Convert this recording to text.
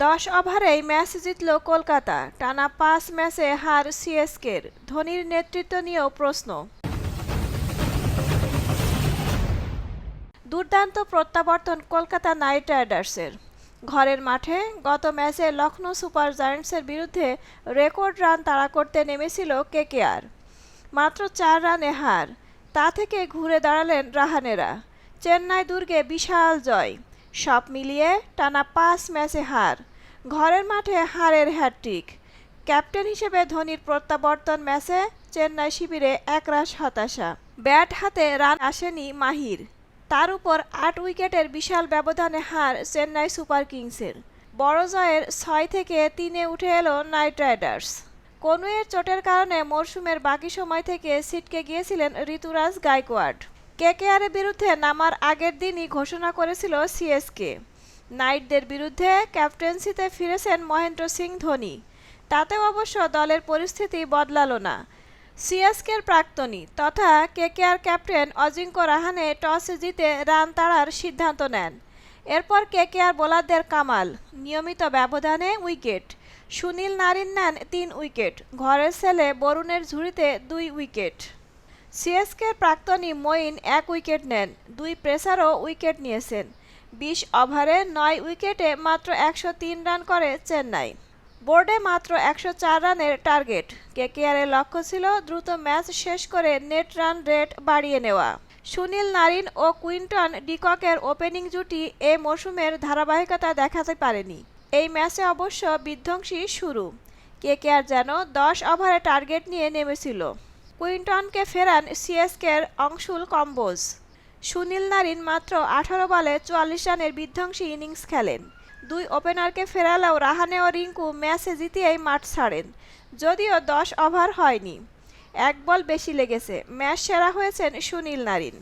দশ ওভারেই ম্যাচ জিতল কলকাতা। টানা পাঁচ ম্যাচে হার সিএসকের। ধোনির নেতৃত্ব নিয়েও প্রশ্ন। দুর্দান্ত প্রত্যাবর্তন কলকাতা নাইট রাইডার্সের। ঘরের মাঠে গত ম্যাচে লখনৌ সুপার জায়ান্টসের বিরুদ্ধে রেকর্ড রান তাড়া করতে নেমেছিল কেকেআর। মাত্র চার রানে হার। তা থেকে ঘুরে দাঁড়ালেন রাহানেরা। চেন্নাই দুর্গে বিশাল জয়। সব মিলিয়ে টানা পাঁচ ম্যাচে হার। ঘরের মাঠে হারের হ্যাটট্রিক ক্যাপ্টেন হিসেবে ধোনির প্রত্যাবর্তন ম্যাচে চেন্নাই শিবিরে একরাশ হতাশা। ব্যাট হাতে রান আসেনি মাহির। তার উপর আট উইকেটের বিশাল ব্যবধানে হার চেন্নাই সুপার কিংসের। বড় জয়ের ছয় থেকে তিনে উঠে এলো নাইট রাইডার্স। কনুয়ের চোটের কারণে মরশুমের বাকি সময় থেকে ছিটকে গিয়েছিলেন ঋতুরাজ গায়কোয়াড কেকেআরের বিরুদ্ধে নামার আগের দিনই ঘোষণা করেছিল সিএসকে। নাইটদের বিরুদ্ধে ক্যাপ্টেন্সিতে ফিরেছেন মহেন্দ্র সিং ধোনি। তাতেও অবশ্য দলের পরিস্থিতি বদলালো না। সিএসকের প্রাক্তনী তথা KKR captain Ajinkya Rahane toss জিতে রান তাড়ার সিদ্ধান্ত নেন। এরপর কেকেআর বোলারদের কামাল, নিয়মিত ব্যবধানে উইকেট। সুনীল নারিন নেন তিন উইকেট, ঘরের ছেলে বরুণের ঝুড়িতে দুই উইকেট। সিএসকের প্রাক্তনী মঈন এক উইকেট নেন, দুই প্রেসারও উইকেট নিয়েছেন। বিশ ওভারে নয় উইকেটে মাত্র একশো তিন রান করে চেন্নাই। বোর্ডে মাত্র একশো চার রানের টার্গেট। কেকেআরের লক্ষ্য ছিল দ্রুত ম্যাচ শেষ করে নেট রান রেট বাড়িয়ে নেওয়া। সুনীল নারিন ও কুইন্টন ডিককের ওপেনিং জুটি এ মরশুমের ধারাবাহিকতা দেখাতে পারেনি। এই ম্যাচে অবশ্য বিধ্বংসী শুরু। কেকেআর যেন দশ ওভারে টার্গেট নিয়ে নেমেছিল। কুইন্টনকে ফেরান সিএসকের অংশুল কম্বোজ। সুনীল নারিন মাত্র আঠারো বলে চুয়াল্লিশ রানের বিধ্বংসী ইনিংস খেলেন। দুই ওপেনারকে ফেরালেও রাহানে ও রিঙ্কু ম্যাচে জিতিয়েই মাঠ ছাড়েন, যদিও দশ ওভার হয়নি। এক বল বেশি লেগেছে, ম্যাচ সেরা হয়েছেন সুনীল নারিন।